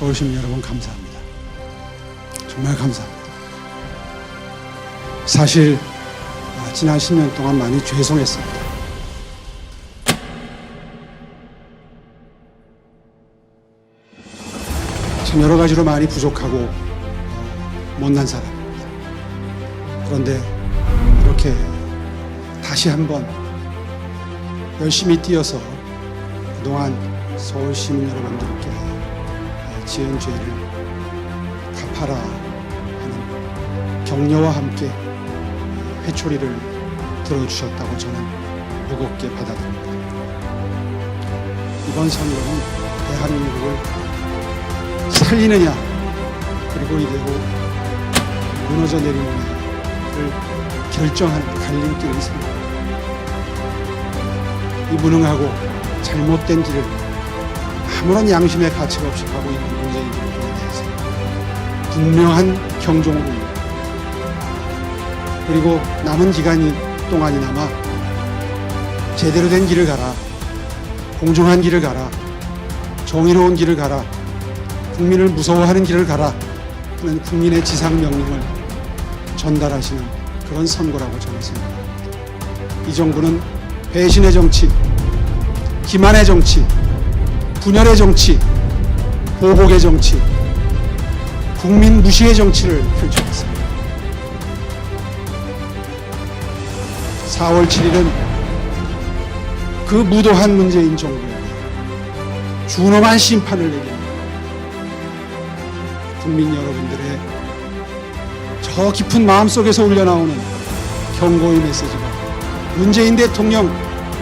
서울시민 여러분 감사합니다. 정말 감사합니다. 사실 아, 지난 10년 동안 많이 죄송했습니다. 참 여러 가지로 많이 부족하고 어, 못난 사람입니다. 그런데 이렇게 다시 한번 열심히 뛰어서 그동안 서울 시민 여러분들께 지은 죄를 갚아라 하는 격려와 함께 회초리를 들어주셨다고 저는 무겁게 받아들입니다. 이번 선거는 대한민국을 살리느냐 그리고 이대로 무너져 내리느냐를 결정하는 갈림길의 선거. 이 무능하고 잘못된 길을 아무런 양심의 가치가 없이 가고 있는 문재인 정부에 대해서 분명한 경종입니다. 그리고 남은 기간이 동안이 남아 제대로 된 길을 가라. 공정한 길을 가라. 정의로운 길을 가라. 국민을 무서워하는 길을 가라. 하는 국민의 지상 명령을 전달하시는 그런 선거라고 저는 생각합니다. 이 정부는 배신의 정치, 기만의 정치, 분열의 정치, 보복의 정치, 국민 무시의 정치를 펼쳐왔습니다. 4월 7일은 그 무도한 문재인 정부에 준엄한 심판을 내립니다. 국민 여러분들의 저 깊은 마음속에서 울려나오는 경고의 메시지가 문재인 대통령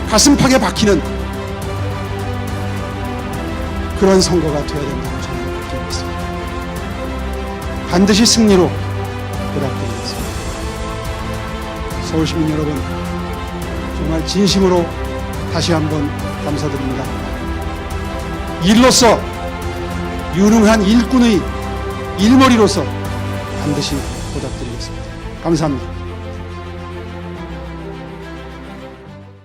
가슴팍에 박히는 그런 선거가 되어야 된다고 저는 느끼고 있습니다. 반드시 승리로 보답드리겠습니다. 서울 시민 여러분, 정말 진심으로 다시 한번 감사드립니다. 일로서 유능한 일꾼의 일머리로서 반드시 보답드리겠습니다. 감사합니다.